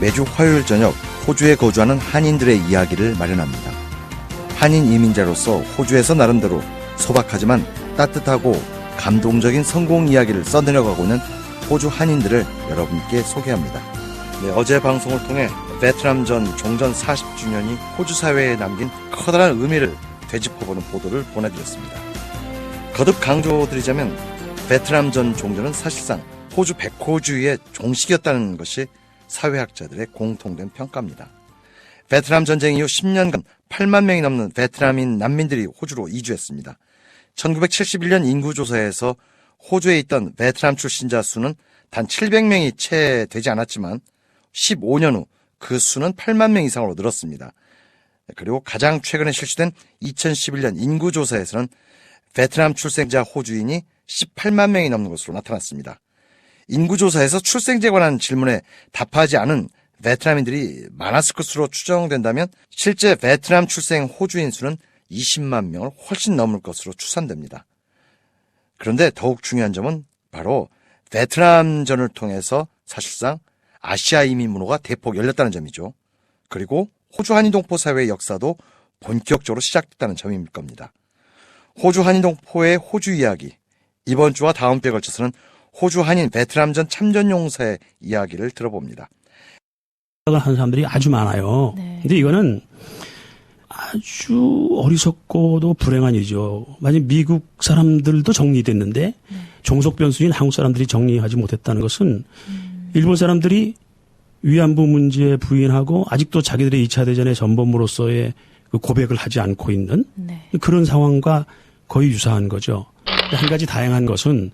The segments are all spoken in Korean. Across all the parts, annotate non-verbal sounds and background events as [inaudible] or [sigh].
매주 화요일 저녁 호주에 거주하는 한인들의 이야기를 마련합니다. 한인 이민자로서 호주에서 나름대로 소박하지만 따뜻하고 감동적인 성공 이야기를 써내려가고 있는 호주 한인들을 여러분께 소개합니다. 네, 어제 방송을 통해 베트남 전 종전 40주년이 호주 사회에 남긴 커다란 의미를 되짚어보는 보도를 보내드렸습니다. 거듭 강조드리자면 베트남 전 종전은 사실상 호주 백호주의의 종식이었다는 것이 사회학자들의 공통된 평가입니다. 베트남 전쟁 이후 10년간 8만 명이 넘는 베트남인 난민들이 호주로 이주했습니다. 1971년 인구조사에서 호주에 있던 베트남 출신자 수는 단 700명이 채 되지 않았지만 15년 후 그 수는 8만 명 이상으로 늘었습니다. 그리고 가장 최근에 실시된 2011년 인구조사에서는 베트남 출생자 호주인이 18만 명이 넘는 것으로 나타났습니다. 인구조사에서 출생제에 관한 질문에 답하지 않은 베트남인들이 많았을 것으로 추정된다면 실제 베트남 출생 호주인 수는 20만 명을 훨씬 넘을 것으로 추산됩니다. 그런데 더욱 중요한 점은 바로 베트남전을 통해서 사실상 아시아 이민 문호가 대폭 열렸다는 점이죠. 그리고 호주 한인동포 사회의 역사도 본격적으로 시작됐다는 점일 겁니다. 호주 한인동포의 호주 이야기 이번 주와 다음 주에 걸쳐서는 호주 한인 베트남전 참전용사의 이야기를 들어봅니다. 하는 사람들이 아주 많아요. 네. 근데 이거는 아주 어리석고도 불행한 일이죠. 만약 미국 사람들도 정리됐는데 네. 종속 변수인 한국 사람들이 정리하지 못했다는 것은 일본 사람들이 위안부 문제 부인하고 아직도 자기들의 2차 대전의 전범으로서의 그 고백을 하지 않고 있는 네. 그런 상황과 거의 유사한 거죠. 한 가지 다양한 것은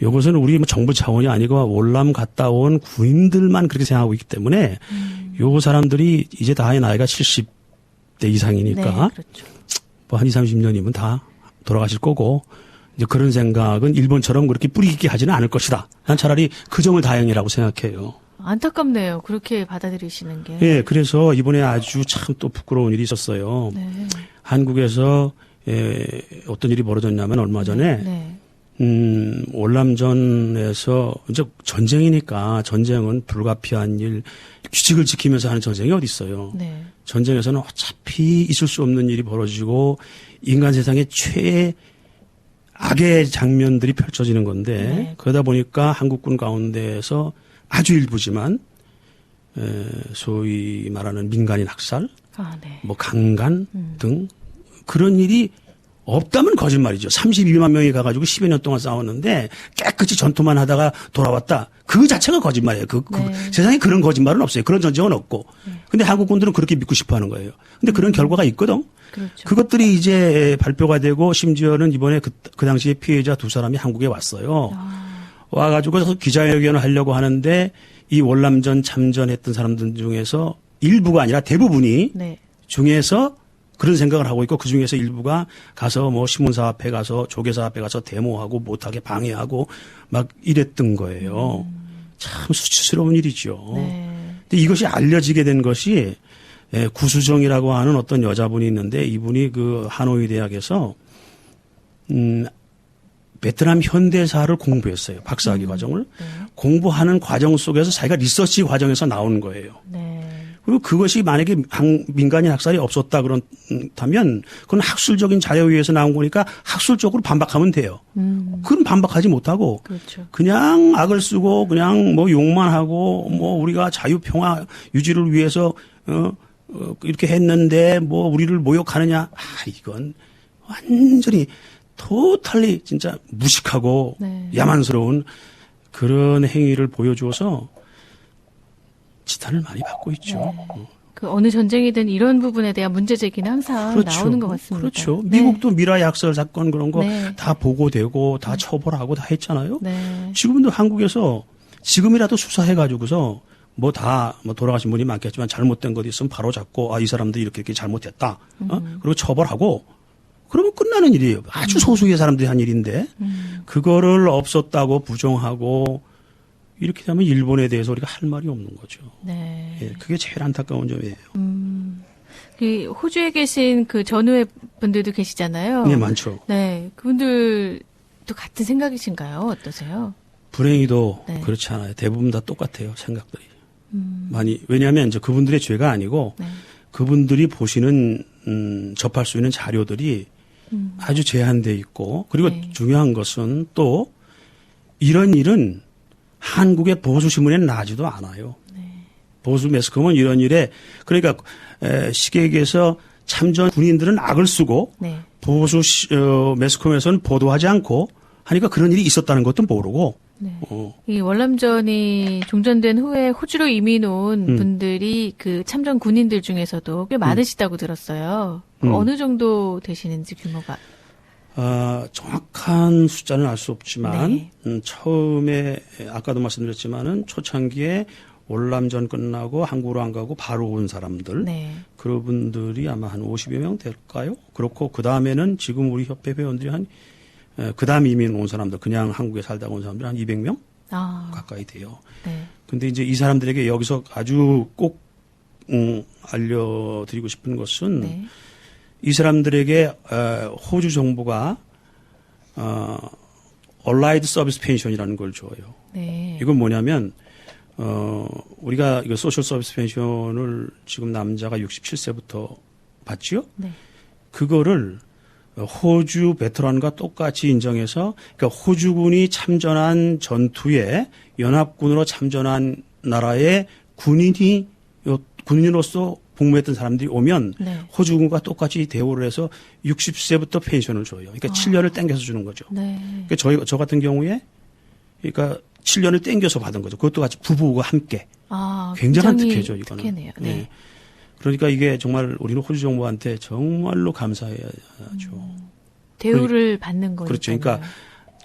이것은 우리 뭐 정부 차원이 아니고 월남 갔다 온 구인들만 그렇게 생각하고 있기 때문에 요 사람들이 이제 다의 나이가 70대 이상이니까 네, 그렇죠. 뭐한 2, 30년이면 다 돌아가실 거고 이제 그런 생각은 일본처럼 그렇게 뿌리 깊게 하지는 않을 것이다. 난 차라리 그 점을 다행이라고 생각해요. 안타깝네요. 그렇게 받아들이시는 게. 예, 그래서 이번에 아주 참 또 부끄러운 일이 있었어요. 네. 한국에서 예, 어떤 일이 벌어졌냐면 얼마 전에 네. 음, 월남전에서 이제 전쟁이니까 전쟁은 불가피한 일 규칙을 지키면서 하는 전쟁이 어디 있어요. 네. 전쟁에서는 어차피 있을 수 없는 일이 벌어지고 인간 세상의 최 악의 장면들이 펼쳐지는 건데 네. 그러다 보니까 한국군 가운데에서 아주 일부지만 에, 소위 말하는 민간인 학살, 아, 네. 뭐 강간 음. 등 그런 일이 없다면 거짓말이죠. 32만 명이 가가지고 10여 년 동안 싸웠는데 깨끗이 전투만 하다가 돌아왔다. 그 자체가 거짓말이에요. 그, 그 네. 세상에 그런 거짓말은 없어요. 그런 전쟁은 없고. 근데 한국군들은 그렇게 믿고 싶어 하는 거예요. 근데 그런 결과가 있거든. 그렇죠. 그것들이 이제 발표가 되고 심지어는 이번에 그, 그 당시에 피해자 두 사람이 한국에 왔어요. 아, 와가지고 기자회견을 하려고 하는데 이 월남전 참전했던 사람들 중에서 일부가 아니라 대부분이 네. 중에서 그런 생각을 하고 있고 그 중에서 일부가 가서 뭐 신문사 앞에 가서 조계사 앞에 가서 데모하고 못하게 방해하고 막 이랬던 거예요. 참 수치스러운 일이죠. 네. 근데 이것이 알려지게 된 것이 예, 구수정이라고 하는 어떤 여자분이 있는데 이분이 그 하노이 대학에서 음 베트남 현대사를 공부했어요. 박사학위 과정을. 네. 공부하는 과정 속에서 자기가 리서치 과정에서 나오는 거예요. 네. 그리고 그것이 만약에 한- 민간인 학살이 없었다 그렇다면 그건 학술적인 자료위에서 나온 거니까 학술적으로 반박하면 돼요. 음. 그건 반박하지 못하고 그렇죠. 그냥 악을 쓰고 그냥 뭐 욕만 하고 뭐 우리가 자유 평화 유지를 위해서 어, 어 이렇게 했는데 뭐 우리를 모욕하느냐 아 이건 완전히 토탈리 진짜 무식하고 네. 야만스러운 그런 행위를 보여줘서 지탄을 많이 받고 있죠. 어. 그 어느 전쟁이든 이런 부분에 대한 문제 제기는 항상 나오는 것 같습니다. 그렇죠. 네. 미국도 미라의 학살 사건 그런 거 네. 다 보고되고 다 처벌하고 다 했잖아요. 네. 지금도 한국에서 지금이라도 수사해 가지고서 뭐다뭐 돌아가신 분이 많겠지만 잘못된 것 있으면 바로 잡고 아 이 사람들이 이렇게 이렇게 잘못했다. 어? 음. 그리고 처벌하고 그러면 끝나는 일이에요. 아주 소수의 사람들이 한 일인데 그거를 없었다고 부정하고 이렇게 되면 일본에 대해서 우리가 할 말이 없는 거죠. 네. 예, 그게 제일 안타까운 점이에요. 그 호주에 계신 그 전우회 분들도 계시잖아요. 네, 많죠. 네, 그분들도 같은 생각이신가요? 어떠세요? 불행히도 네. 그렇지 않아요. 대부분 다 똑같아요. 생각들이. 많이 왜냐하면 이제 그분들의 죄가 아니고 네. 그분들이 보시는 음, 접할 수 있는 자료들이 아주 제한돼 있고 그리고 네. 중요한 것은 또 이런 일은 한국의 보수 신문에 나지도 않아요. 보수 매스컴은 이런 일에 그러니까 에, 시객에서 참전 군인들은 악을 쓰고 네. 보수 시- 어, 매스컴에서는 보도하지 않고 하니까 그런 일이 있었다는 것도 모르고 네. 어, 이 월남전이 종전된 후에 호주로 이민 온 음. 분들이 그 참전 군인들 중에서도 꽤 많으시다고 들었어요. 그 음. 어느 정도 되시는지 규모가. 아, 정확한 숫자는 알 수 없지만 네. 음, 처음에 아까도 말씀드렸지만은 초창기에 월남전 끝나고 한국으로 안 가고 바로 온 사람들 네. 그런 분들이 아마 한 50여 명 될까요? 그렇고 그 다음에는 지금 우리 협회 회원들이 한 그 다음 이민 온 사람들 그냥 한국에 살다가 온 사람들 한 200명 아. 가까이 돼요. 네. 근데 이제 이 사람들에게 여기서 아주 꼭 음, 알려드리고 싶은 것은 네. 이 사람들에게 어, 호주 정부가 어, 얼라이드 서비스 펜션이라는 걸 줘요. 네. 이건 뭐냐면 어, 우리가 이거 소셜 서비스 펜션을 지금 남자가 67세부터 받지요. 네. 그거를 호주 베테랑과 똑같이 인정해서 그러니까 호주군이 참전한 전투에 연합군으로 참전한 나라의 군인이 요- 군인으로서 복무했던 사람들이 오면 네. 호주군과 똑같이 대우를 해서 60세부터 펜션을 줘요. 그러니까 7년을 땡겨서 주는 거죠. 네. 그러니까 저희 저 같은 경우에 그러니까 7년을 땡겨서 받은 거죠. 그것도 같이 부부가 함께. 아, 굉장한 특혜죠, 이거는. 특혜네요. 네. 네. 그러니까 이게 정말 우리는 호주 정부한테 정말로 감사해야죠. 대우를 받는 거니까. 그렇죠. 그러니까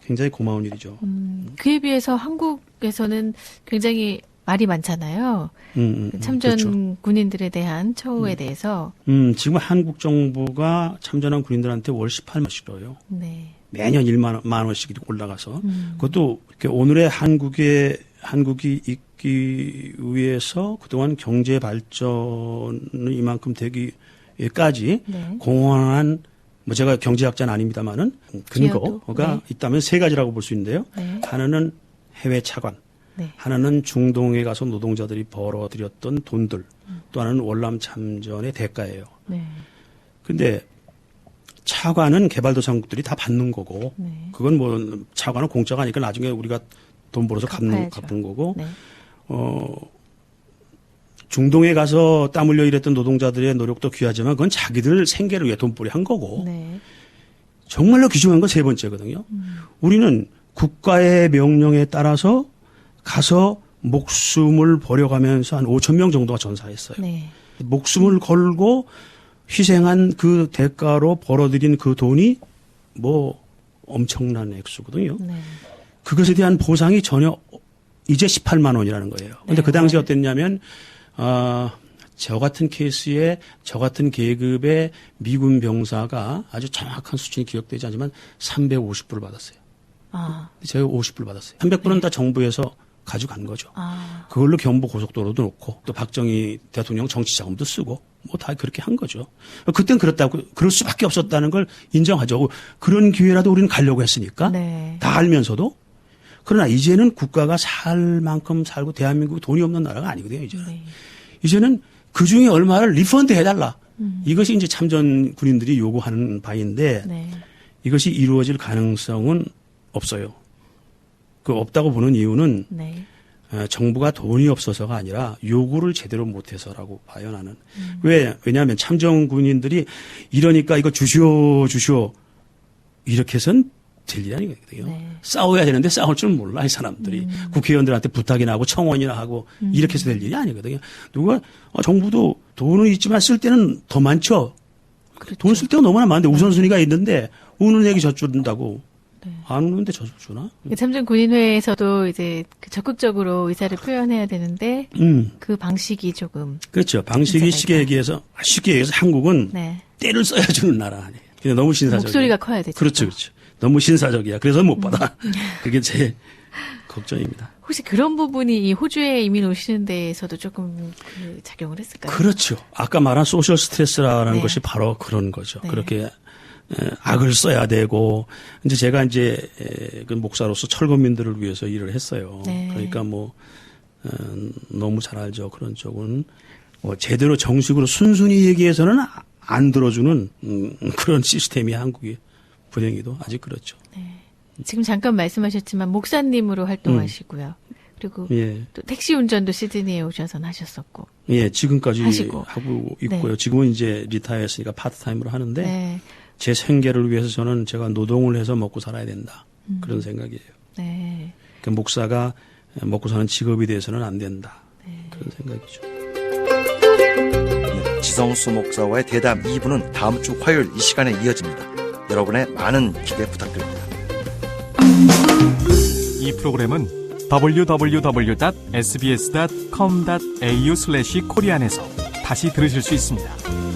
굉장히 고마운 일이죠. 음, 그에 비해서 한국에서는 굉장히 말이 많잖아요. 음, 음, 그 음, 참전 그렇죠. 군인들에 대한 처우에 대해서. 음, 지금 한국 정부가 참전한 군인들한테 월 18만씩 줘요. 네. 매년 1만 만 원씩 올라가서 음. 그것도 이렇게 오늘의 한국의 한국이 있기 위해서 그동안 경제 발전이 이만큼 되기까지 네. 공헌한 뭐 제가 경제학자는 아닙니다만은? 근거가 네. 있다면 세 가지라고 볼 수 있는데요. 네. 하나는 해외 차관, 네. 하나는 중동에 가서 노동자들이 벌어들였던 돈들, 또 하나는 월남 참전의 대가예요. 네. 근데 차관은 개발도상국들이 다 받는 거고, 네. 그건 뭐 차관은 공짜가 아니까 나중에 우리가 돈 벌어서 갚는. 갚은 거고, 네. 어, 중동에 가서 땀 흘려 일했던 노동자들의 노력도 귀하지만 그건 자기들 생계를 위해 돈벌이 한 거고, 네. 정말로 귀중한 건 세 번째거든요. 음. 우리는 국가의 명령에 따라서 가서 목숨을 버려가면서 한 5천 명 정도가 전사했어요. 네. 목숨을 걸고 희생한 그 대가로 벌어들인 그 돈이 뭐 엄청난 액수거든요. 네. 그것에 대한 보상이 전혀 이제 18만 원이라는 거예요. 근데 네. 그 당시 어땠냐면 아, 저 같은 케이스에 저 같은 계급의 미군 병사가 아주 정확한 수준이 기억되지 않지만 350불을 받았어요. 아. 제가 50불 받았어요. 300불은 다 정부에서 가져간 거죠. 아. 그걸로 경부 고속도로도 놓고 또 박정희 대통령 정치 자금도 쓰고 뭐 다 그렇게 한 거죠. 그땐 그렇다고 그럴 수밖에 없었다는 걸 인정하죠. 그런 기회라도 우리는 가려고 했으니까 네. 다 알면서도 그러나 이제는 국가가 살 만큼 살고 대한민국이 돈이 없는 나라가 아니거든요. 이제는 네. 이제는 그 중에 얼마를 리펀드 해달라. 음. 이것이 이제 참전 군인들이 요구하는 바인데 네. 이것이 이루어질 가능성은 없어요. 그 없다고 보는 이유는 네. 어, 정부가 돈이 없어서가 아니라 요구를 제대로 못해서라고 봐요 나는. 음. 왜 왜냐하면 참전 군인들이 이러니까 이거 주시오 주시오 이렇게 해선 될 일이 아니거든요. 네. 싸워야 되는데 싸울 줄 몰라 이 사람들이 국회의원들한테 부탁이나 하고 청원이나 하고 이렇게 해서 될 일이 아니거든요. 누가 어, 정부도 돈은 있지만 쓸 때는 더 많죠. 그렇죠. 돈쓸 때가 너무나 많은데 우선순위가 있는데 우는 얘기 저준다고 네. 안 우는데 저 주나? 그 참전 군인회에서도 이제 그 적극적으로 의사를 표현해야 되는데 음 그 방식이 조금 그렇죠. 방식이 쉽게. 얘기해서 쉽게 얘기해서 한국은 네. 때를 써야 주는 나라 아니에요. 그냥 너무 신사적이야. 목소리가 커야 되죠. 그렇죠, 그렇죠. 너무 신사적이야. 그래서 못 받아. 음. [laughs] 그게 제 걱정입니다. 혹시 그런 부분이 이 호주에 이민 오시는 데에서도 조금 그 작용을 했을까요? 그렇죠. 아까 말한 소셜 스트레스라는 네. 것이 바로 그런 거죠. 네. 그렇게 에, 악을 써야 되고 이제 제가 이제 에, 그 목사로서 철거민들을 위해서 일을 했어요. 네. 그러니까 뭐 어, 너무 잘 알죠. 그런 쪽은 뭐 제대로 정식으로 순순히 얘기해서는 아- 안 들어주는 음, [laughs] 그런 시스템이 한국이 불행히도 아직 그렇죠. 지금 잠깐 말씀하셨지만 목사님으로 활동하시고요. 그리고 예. 또 택시 운전도 시드니에 오셔서 하셨었고. 예, 지금까지 하시고. 하고 있고요. 네. 지금은 이제 리타이어했으니까 파트타임으로 하는데 네. 제 생계를 위해서 저는 제가 노동을 해서 먹고 살아야 된다. 음. 그런 생각이에요. 네. 그 목사가 먹고 사는 직업이 돼서는 안 된다. 네. 그런 생각이죠. 네, 지성수 목사와의 대담 2부는 다음 주 화요일 이 시간에 이어집니다. 여러분의 많은 기대 부탁드립니다. 이 프로그램은 www.sbs.com.au/korean에서 다시 들으실 수 있습니다.